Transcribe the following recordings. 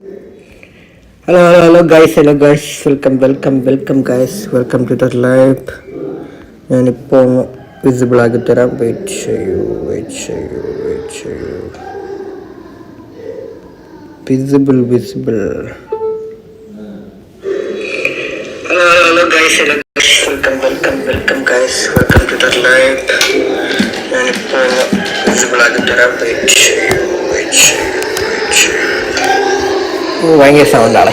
Hello hello hello guys hello guys welcome welcome welcome guys welcome to the live ഞാനിപ്പോൾ visible ആക്കി തരാം wait ചെയ്യൂ wait ചെയ്യൂ wait ചെയ്യൂ. Visible visible hello hello hello guys hello guys welcome welcome welcome guys welcome to the live ഞാനിപ്പോൾ visible ആക്കി തരാം wait ചെയ്യൂ. ഭയങ്കര സൗണ്ടാണ്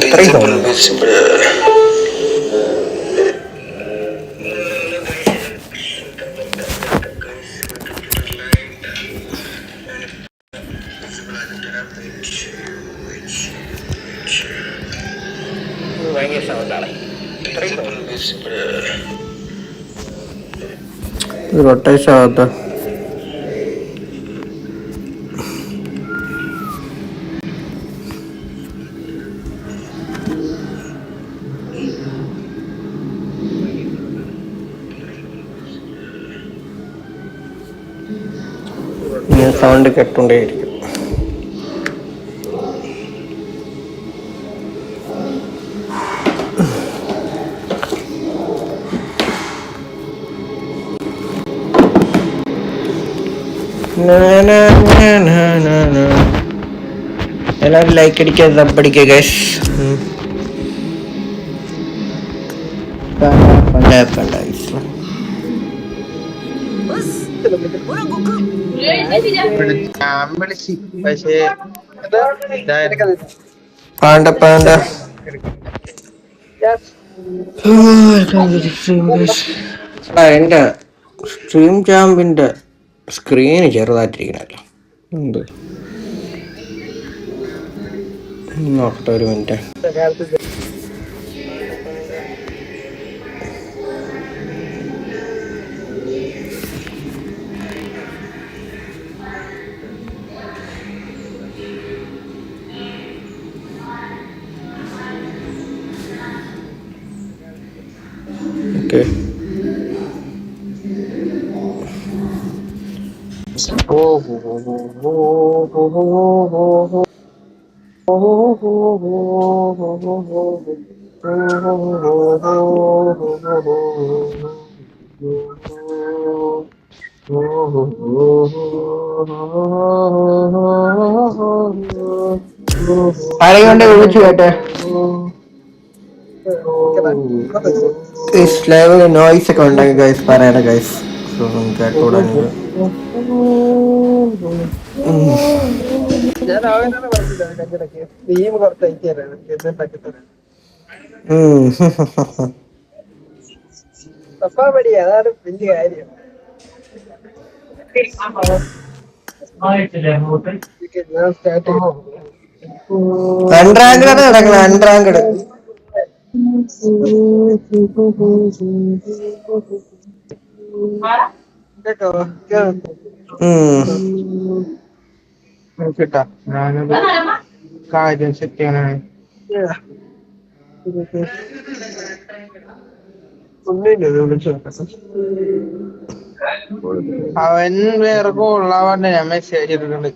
ഇത്രയും സൗണ്ട് ഭയങ്കര സൗണ്ടാണ് ഇത്രയും റൊട്ടേഷൻ ആകത്ത സൗണ്ട് കേട്ടുകൊണ്ടേയിരിക്കും എല്ലാവരും ലൈക്ക് അടിക്കുക സബ് അടിക്കുക ഗൈസ് പണ്ട പണ്ട. ഞാൻ വിളിച്ച് പക്ഷേ പാണ്ട പാണ്ട. ആ എന്റെ സ്ട്രീം ചാമ്പിന്റെ സ്ക്രീന് ചെറുതായിട്ടിരിക്കണല്ലോ. എന്ത്? നോക്കട്ടെ ഒരു മിനിറ്റ് ഓക്കെ ആരെയും കൊണ്ട് വിളിച്ചു കേട്ടെ ലൈവ് നോയ്സ് ഒക്കെ ഉണ്ടെങ്കിൽ ഗൈസ് പറയണ ഗൈസ് കേട്ടൂടാ അതാണ് വലിയ കാര്യം. അൺറാങ്കഡ് നടക്കണം. അൺറാങ്കഡ് ഞാനത് കാര്യം സെറ്റ് ചെയ്യാനാണ് അവൻ വേറെ കോളാവാണ്ട് ഞാൻ മെസ്സേജ് ചെയ്തിട്ടുണ്ട്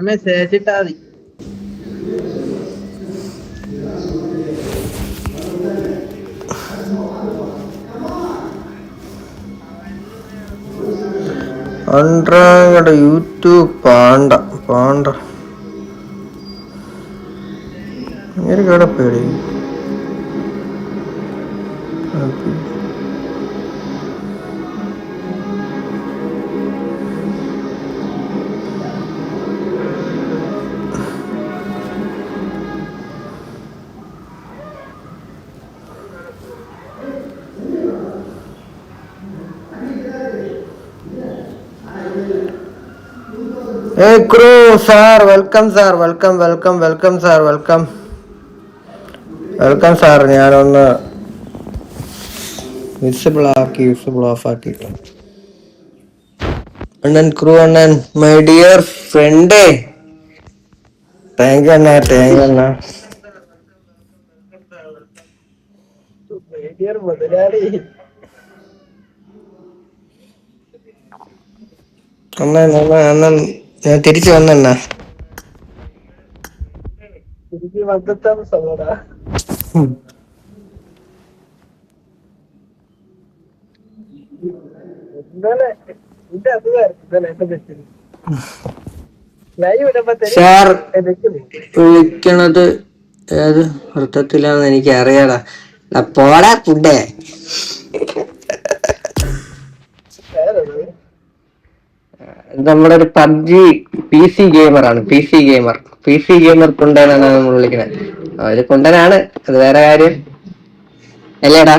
മെസ്സേജ് ഇട്ടാ മതി. Unranked YouTube panda panda. ഇങ്ങനെ കിടപ്പേടി A crew sir welcome sir welcome welcome welcome sir welcome. Welcome sir ഞാനൊന്ന് വിസിബിൾ ആക്കി വിസിബിൾ ഓഫ് ആക്കിയിട്ട് അണ്ണൻ ക്രൂ അണ്ണൻ മൈ ഡിയർ ഫ്രണ്ടേ. താങ്ക് യു അണ്ണ താങ്ക് യു അണ്ണ. മുതലാളി. അണ്ണ. അണ്ണ ഞാൻ തിരിച്ചു വന്നെണ്ണ സഹോദരാ വിളിക്കണത് ഏത് അർത്ഥത്തിലാന്ന് എനിക്ക് അറിയാടാ പോടാ ഫുഡേ നമ്മുടെ ഒരു പബ്ജി പി സി ആണ് P C gamer P C gamer കുണ്ടനാണ് നമ്മൾ വിളിക്കുന്നത് അവർ കൊണ്ടനാണ് അത് വേറെ കാര്യം. അല്ലേടാ?